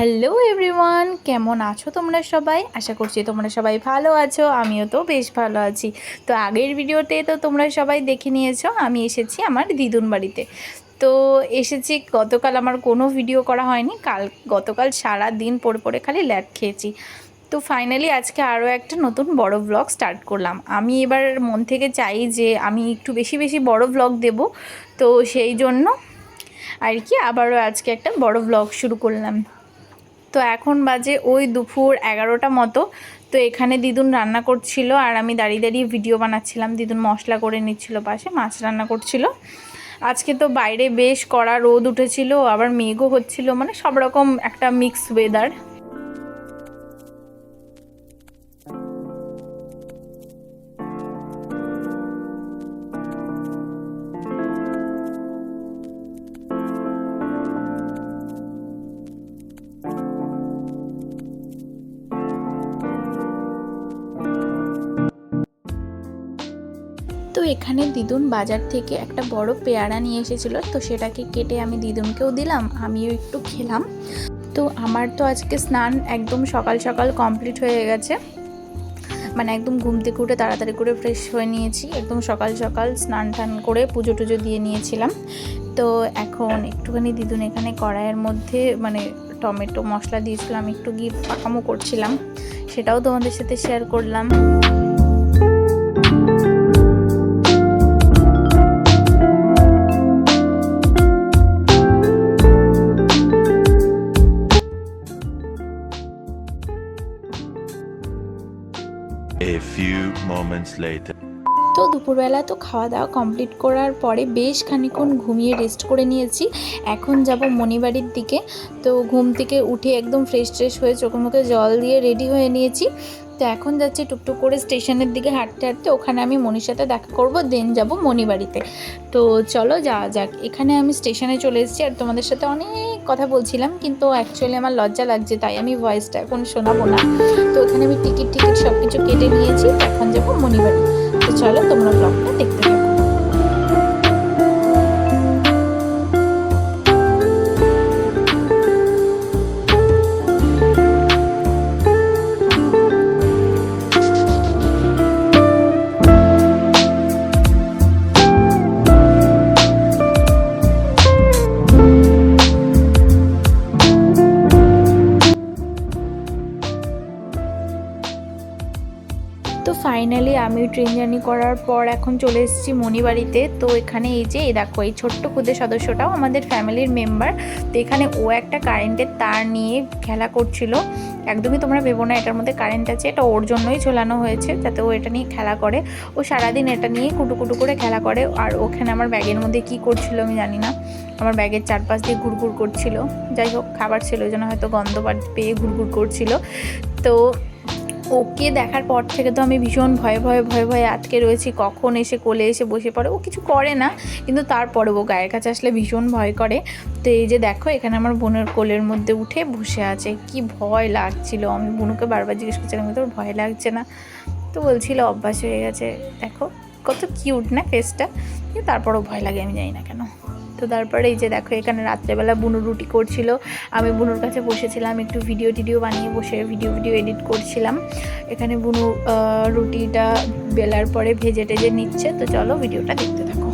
Hello everyone, কেমন আছো তোমরা সবাই? আশা করছি তোমরা সবাই ভালো আছো, আমিও তো বেশ ভালো আছি। তো আগের ভিডিওতে তো তোমরা সবাই দেখে নিয়েছো, আমি এসেছি আমার দিদুন বাড়িতে। তো এসেছি, গতকাল আমার কোনো ভিডিও করা হয়নি, কাল, গতকাল সারা দিন পরে পড়ে খালি ল্যাগ খেয়েছি। তো ফাইনালি আজকে আরও একটা নতুন বড় ব্লগ স্টার্ট করলাম। আমি এবার মন থেকে চাই যে আমি একটু বেশি বেশি বড় ব্লগ দেব, তো সেই জন্য আর কি আবারও আজকে একটা বড় ব্লগ শুরু করলাম। তো এখন বাজে ওই দুপুর এগারোটা মতো। তো এখানে দিদুন রান্না করছিল আর আমি দাঁড়িয়ে দাঁড়িয়ে ভিডিও বানাচ্ছিলাম। দিদুন মশলা করে নিচ্ছিল পাশে, মাছ রান্না করছিল। আজকে তো বাইরে বেশ কড়া রোদ উঠেছিল, আবার মেঘও হচ্ছিল মানে সব রকম একটা মিক্স ওয়েদার তো এখানে দিদুন বাজার থেকে একটা বড় পেয়ারা নিয়ে এসেছিল, তো সেটাকে কেটে আমি দিদুনকেও দিলাম, আমিও একটু খেলাম। তো আমার তো আজকে স্নান একদম সকাল সকাল কমপ্লিট হয়ে গেছে। মানে একদম ঘুম থেকে উঠে তাড়াতাড়ি করে ফ্রেশ হয়ে নিয়েছি, একদম সকাল সকাল স্নান টান করে পুজো টুজো দিয়ে নিয়েছিলাম। তো এখন একটুখানি দিদুন এখানে কড়াইয়ের মধ্যে মানে টমেটো মশলা দিয়েছিলাম একটু গিয়ে পাকামো করছিলাম, সেটাও তোমাদের সাথে শেয়ার করলাম। Moments later. তো দুপুরবেলা তো খাওয়া দাওয়া কমপ্লিট করার পরে বেশ খানিক্ষণ ঘুমিয়ে রেস্ট করে নিয়েছি। এখন যাব মণিবাড়ির দিকে। তো ঘুম থেকে উঠে একদম ফ্রেশ ট্রেশ হয়ে চোখে মুখে জল দিয়ে রেডি হয়ে নিয়েছি। তো এখন যাচ্ছি টুকটুক করে স্টেশনের দিকে হাঁটতে হাঁটতে। ওখানে আমি মনির সাথে দেখা করব দেন যাব মণিবাড়িতে। তো চলো যাওয়া যাক। এখানে আমি স্টেশনে চলে এসেছি আর তোমাদের সাথে অনেক কথা বলছিলাম, কিন্তু অ্যাকচুয়ালি আমার লজ্জা লাগছে, তাই আমি ভয়েসটা এখন শোনাবো না। তো এখানে আমি টিকিট টিকিট সব কিছু কেটে নিয়েছি, এখন যাব মণিবাড়ি। তো চলো তোমরা ব্লগটা দেখতে থাকো। তো ফাইনালি আমি ট্রেন জার্নি করার পর এখন চলে এসেছি মণিবাড়িতে। তো এখানে এই যে, এই দেখো, এই ছোট্ট খুদে সদস্যটাও আমাদের ফ্যামিলির মেম্বার তো এখানে ও একটা কারেন্টের তার নিয়ে খেলা করছিল। একদমই তোমরা ভেবো না, এটার মধ্যে কারেন্ট আছে, এটা ওর জন্যই ঝোলানো হয়েছে, যাতে ও এটা নিয়ে খেলা করে। ও সারাদিন এটা নিয়ে কুটু কুটু করে খেলা করে। আর ওখানে আমার ব্যাগের মধ্যে কি করছিল আমি জানি না। আমার ব্যাগের চারপাশ দিয়ে ঘুরঘুর করছিল। যাই হোক, খাবার ছিল, ওই জন্য হয়তো গন্ধ পেয়ে ঘুরঘুর করছিল। তো ওকে দেখার পর থেকে তো আমি ভীষণ ভয়ে ভয়ে ভয়ে ভয়ে আটকে রয়েছি, কখন এসে কোলে এসে বসে পড়ে। ও কিছু করে না, কিন্তু তারপরে ও গায়ের কাছে আসলে ভীষণ ভয় করে। তো এই যে দেখো, এখানে আমার বোনের কোলের মধ্যে উঠে বসে আছে। কি ভয় লাগছিল। আমি বোনুকে বারবার জিজ্ঞেস করছিলাম, তোর ভয় লাগছে না? তো বলছিল, অভ্যাস হয়ে গেছে। দেখো, কত কিউট না ফেসটা কিন্তু তারপরও ভয় লাগে, আমি জানি না কেন। তো তারপরে এই যে দেখো, এখানে রাত্রেবেলা বুনু রুটি করছিল। আমি বুনুর কাছে বসেছিলাম, একটু ভিডিও টিডিও বানিয়ে বসে ভিডিও ভিডিও এডিট করছিলাম। এখানে বুনু রুটিটা বেলার পরে ভেজে টেজে নিচ্ছে। তো চলো ভিডিওটা দেখতে থাকো।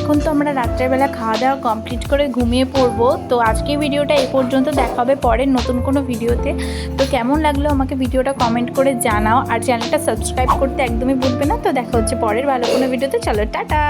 এখন তো আমরা রাত্রেবেলা খাওয়া দাওয়া কমপ্লিট করে ঘুমিয়ে পড়ব। তো আজকে ভিডিওটা এই পর্যন্ত দেখা হবে পরের নতুন কোনো ভিডিওতে তো কেমন লাগল আমাকে ভিডিওটা কমেন্ট করে জানাও। আর চ্যানেলটা সাবস্ক্রাইব করতে একদমই ভুলবে না। তো দেখা হচ্ছে পরের ভালো কোনো ভিডিওতে চলো, টাটা!